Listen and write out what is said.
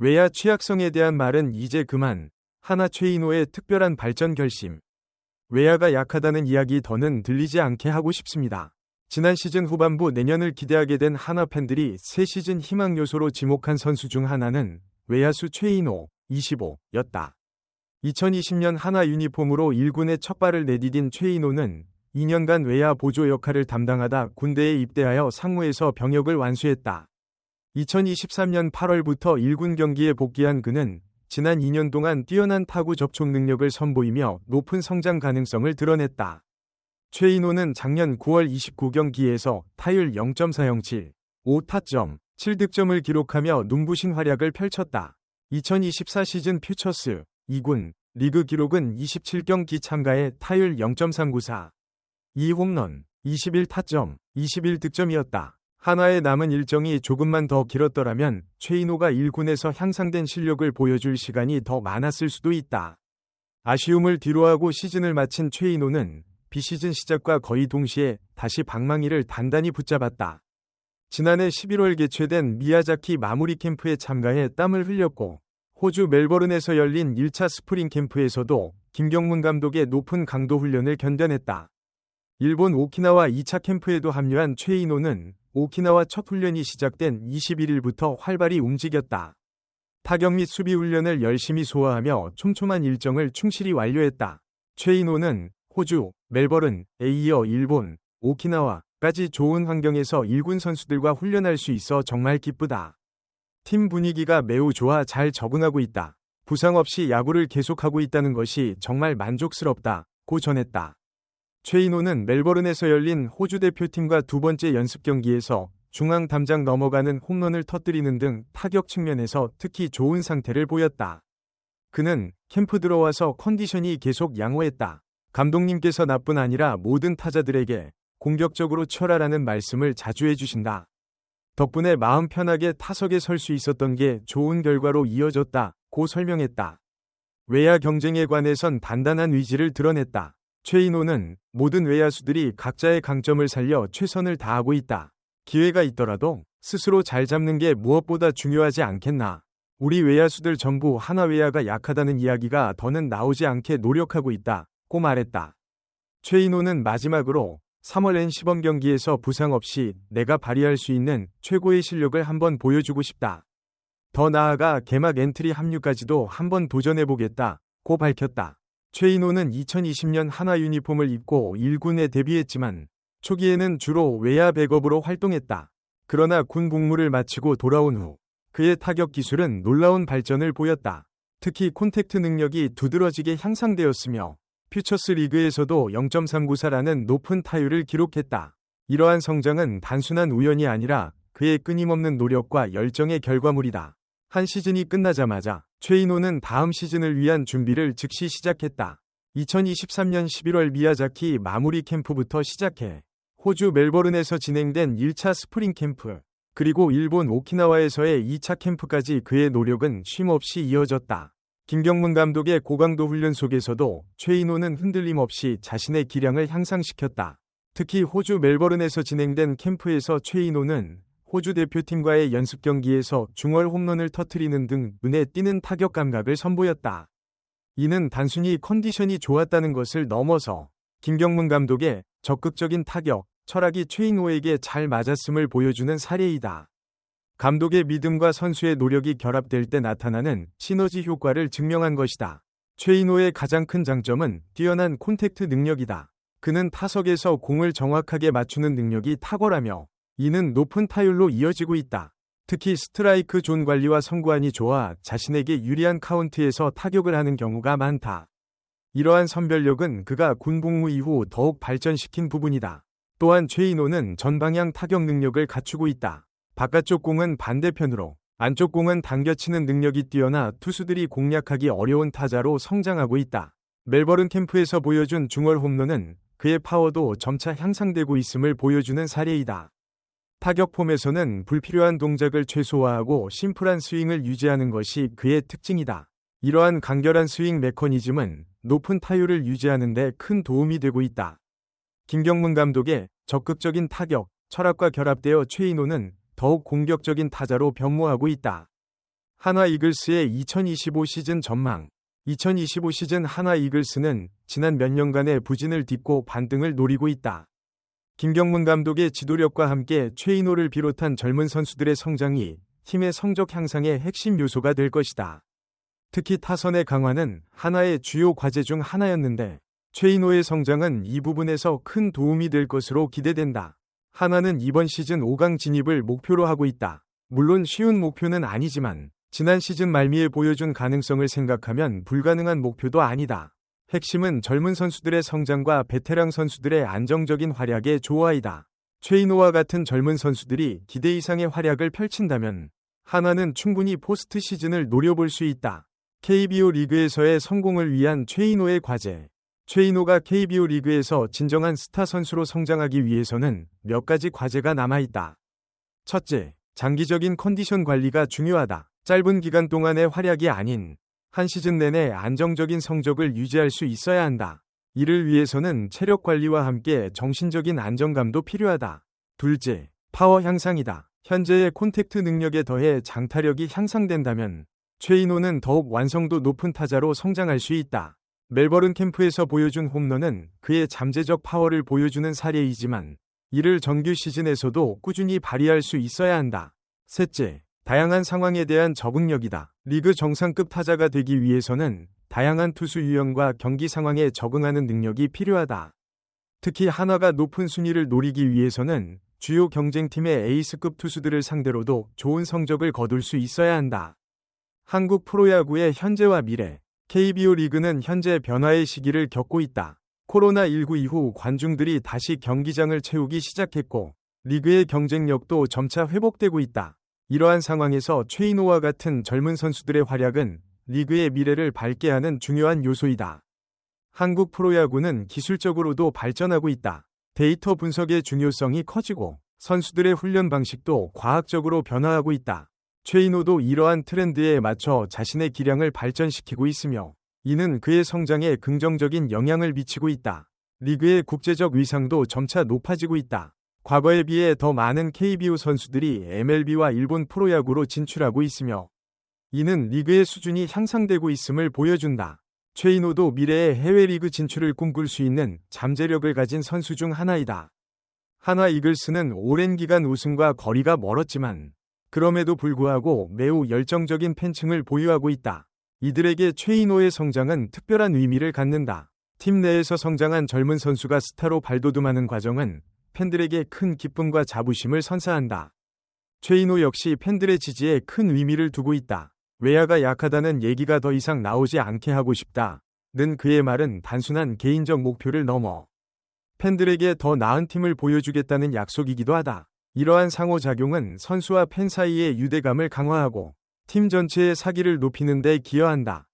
외야 취약성에 대한 말은 이제 그만. 하나 최인호의 특별한 발전 결심. 외야가 약하다는 이야기 더는 들리지 않게 하고 싶습니다. 지난 시즌 후반부 내년을 기대하게 된 하나 팬들이 새 시즌 희망 요소로 지목한 선수 중 하나는 외야수 최인호 25였다. 2020년 하나 유니폼으로 1군의 첫 발을 내디딘 최인호는 2년간 외야 보조 역할을 담당하다 군대에 입대하여 상무에서 병역을 완수했다. 2023년 8월부터 1군 경기에 복귀한 그는 지난 2년 동안 뛰어난 타구 접촉 능력을 선보이며 높은 성장 가능성을 드러냈다. 최인호는 작년 9월 29경기에서 타율 0.407, 5타점, 7득점을 기록하며 눈부신 활약을 펼쳤다. 2024 시즌 퓨처스 2군 리그 기록은 27경기 참가에 타율 0.394, 2홈런, 21타점, 21득점이었다. 한화의 남은 일정이 조금만 더 길었더라면 최인호가 1군에서 향상된 실력을 보여줄 시간이 더 많았을 수도 있다. 아쉬움을 뒤로하고 시즌을 마친 최인호는 비시즌 시작과 거의 동시에 다시 방망이를 단단히 붙잡았다. 지난해 11월 개최된 미야자키 마무리 캠프에 참가해 땀을 흘렸고 호주 멜버른에서 열린 1차 스프링 캠프에서도 김경문 감독의 높은 강도 훈련을 견뎌냈다. 일본 오키나와 2차 캠프에도 합류한 최인호는 오키나와 첫 훈련이 시작된 21일부터 활발히 움직였다. 타격 및 수비 훈련을 열심히 소화하며 촘촘한 일정을 충실히 완료했다. 최인호는 호주, 멜버른, 에 이어 일본, 오키나와까지 좋은 환경에서 1군 선수들과 훈련할 수 있어 정말 기쁘다. 팀 분위기가 매우 좋아 잘 적응하고 있다. 부상 없이 야구를 계속하고 있다는 것이 정말 만족스럽다. 고 전했다. 최인호는 멜버른에서 열린 호주 대표팀과 두 번째 연습 경기에서 중앙 담장 넘어가는 홈런을 터뜨리는 등 타격 측면에서 특히 좋은 상태를 보였다. 그는 캠프 들어와서 컨디션이 계속 양호했다. 감독님께서 나뿐 아니라 모든 타자들에게 공격적으로 쳐라라는 말씀을 자주 해주신다. 덕분에 마음 편하게 타석에 설 수 있었던 게 좋은 결과로 이어졌다. 고 설명했다. 외야 경쟁에 관해선 단단한 의지를 드러냈다. 최인호는 모든 외야수들이 각자의 강점을 살려 최선을 다하고 있다. 기회가 있더라도 스스로 잘 잡는 게 무엇보다 중요하지 않겠나. 우리 외야수들 전부 하나 외야가 약하다는 이야기가 더는 나오지 않게 노력하고 있다. 고 말했다. 최인호는 마지막으로 3월 N 시범 경기에서 부상 없이 내가 발휘할 수 있는 최고의 실력을 한번 보여주고 싶다. 더 나아가 개막 엔트리 합류까지도 한번 도전해보겠다. 고 밝혔다. 최인호는 2020년 하나 유니폼을 입고 1군에 데뷔했지만 초기에는 주로 외야 백업으로 활동했다. 그러나 군 복무를 마치고 돌아온 후 그의 타격 기술은 놀라운 발전을 보였다. 특히 콘택트 능력이 두드러지게 향상되었으며 퓨처스 리그에서도 0.394라는 높은 타율을 기록했다. 이러한 성장은 단순한 우연이 아니라 그의 끊임없는 노력과 열정의 결과물이다. 한 시즌이 끝나자마자 최인호는 다음 시즌을 위한 준비를 즉시 시작했다. 2023년 11월 미야자키 마무리 캠프부터 시작해 호주 멜버른에서 진행된 1차 스프링 캠프, 그리고 일본 오키나와에서의 2차 캠프까지 그의 노력은 쉼없이 이어졌다. 김경문 감독의 고강도 훈련 속에서도 최인호는 흔들림 없이 자신의 기량을 향상시켰다. 특히 호주 멜버른에서 진행된 캠프에서 최인호는 호주 대표팀과의 연습 경기에서 중월 홈런을 터트리는 등 눈에 띄는 타격 감각을 선보였다. 이는 단순히 컨디션이 좋았다는 것을 넘어서 김경문 감독의 적극적인 타격, 철학이 최인호에게 잘 맞았음을 보여주는 사례이다. 감독의 믿음과 선수의 노력이 결합될 때 나타나는 시너지 효과를 증명한 것이다. 최인호의 가장 큰 장점은 뛰어난 콘택트 능력이다. 그는 타석에서 공을 정확하게 맞추는 능력이 탁월하며 이는 높은 타율로 이어지고 있다. 특히 스트라이크 존 관리와 선구안이 좋아 자신에게 유리한 카운트에서 타격을 하는 경우가 많다. 이러한 선별력은 그가 군 복무 이후 더욱 발전시킨 부분이다. 또한 최인호는 전방향 타격 능력을 갖추고 있다. 바깥쪽 공은 반대편으로, 안쪽 공은 당겨치는 능력이 뛰어나 투수들이 공략하기 어려운 타자로 성장하고 있다. 멜버른 캠프에서 보여준 중월 홈런은 그의 파워도 점차 향상되고 있음을 보여주는 사례이다. 타격 폼에서는 불필요한 동작을 최소화하고 심플한 스윙을 유지하는 것이 그의 특징이다. 이러한 간결한 스윙 메커니즘은 높은 타율을 유지하는 데 큰 도움이 되고 있다. 김경문 감독의 적극적인 타격, 철학과 결합되어 최인호는 더욱 공격적인 타자로 변모하고 있다. 하나 이글스의 2025 시즌 전망 2025 시즌 하나 이글스는 지난 몇 년간의 부진을 딛고 반등을 노리고 있다. 김경문 감독의 지도력과 함께 최인호를 비롯한 젊은 선수들의 성장이 팀의 성적 향상의 핵심 요소가 될 것이다. 특히 타선의 강화는 하나의 주요 과제 중 하나였는데 최인호의 성장은 이 부분에서 큰 도움이 될 것으로 기대된다. 하나는 이번 시즌 5강 진입을 목표로 하고 있다. 물론 쉬운 목표는 아니지만 지난 시즌 말미에 보여준 가능성을 생각하면 불가능한 목표도 아니다. 핵심은 젊은 선수들의 성장과 베테랑 선수들의 안정적인 활약의 조화이다. 최인호와 같은 젊은 선수들이 기대 이상의 활약을 펼친다면 하나는 충분히 포스트 시즌을 노려볼 수 있다. KBO 리그에서의 성공을 위한 최인호의 과제. 최인호가 KBO 리그에서 진정한 스타 선수로 성장하기 위해서는 몇 가지 과제가 남아있다. 첫째, 장기적인 컨디션 관리가 중요하다. 짧은 기간 동안의 활약이 아닌 한 시즌 내내 안정적인 성적을 유지할 수 있어야 한다. 이를 위해서는 체력 관리와 함께 정신적인 안정감도 필요하다. 둘째, 파워 향상이다. 현재의 콘택트 능력에 더해 장타력이 향상된다면 최인호는 더욱 완성도 높은 타자로 성장할 수 있다. 멜버른 캠프에서 보여준 홈런은 그의 잠재적 파워를 보여주는 사례이지만 이를 정규 시즌에서도 꾸준히 발휘할 수 있어야 한다. 셋째, 다양한 상황에 대한 적응력이다. 리그 정상급 타자가 되기 위해서는 다양한 투수 유형과 경기 상황에 적응하는 능력이 필요하다. 특히 하나가 높은 순위를 노리기 위해서는 주요 경쟁팀의 에이스급 투수들을 상대로도 좋은 성적을 거둘 수 있어야 한다. 한국 프로야구의 현재와 미래 KBO 리그는 현재 변화의 시기를 겪고 있다. 코로나19 이후 관중들이 다시 경기장을 채우기 시작했고 리그의 경쟁력도 점차 회복되고 있다. 이러한 상황에서 최인호와 같은 젊은 선수들의 활약은 리그의 미래를 밝게 하는 중요한 요소이다. 한국 프로야구는 기술적으로도 발전하고 있다. 데이터 분석의 중요성이 커지고 선수들의 훈련 방식도 과학적으로 변화하고 있다. 최인호도 이러한 트렌드에 맞춰 자신의 기량을 발전시키고 있으며 이는 그의 성장에 긍정적인 영향을 미치고 있다. 리그의 국제적 위상도 점차 높아지고 있다. 과거에 비해 더 많은 KBO 선수들이 MLB와 일본 프로야구로 진출하고 있으며 이는 리그의 수준이 향상되고 있음을 보여준다. 최인호도 미래의 해외 리그 진출을 꿈꿀 수 있는 잠재력을 가진 선수 중 하나이다. 하나 이글스는 오랜 기간 우승과 거리가 멀었지만 그럼에도 불구하고 매우 열정적인 팬층을 보유하고 있다. 이들에게 최인호의 성장은 특별한 의미를 갖는다. 팀 내에서 성장한 젊은 선수가 스타로 발돋움하는 과정은 팬들에게 큰 기쁨과 자부심을 선사한다. 최인호 역시 팬들의 지지에 큰 의미를 두고 있다. 외야가 약하다는 얘기가 더 이상 나오지 않게 하고 싶다. 는 그의 말은 단순한 개인적 목표를 넘어 팬들에게 더 나은 팀을 보여주겠다는 약속이기도 하다. 이러한 상호작용은 선수와 팬 사이의 유대감을 강화하고 팀 전체의 사기를 높이는 데 기여한다.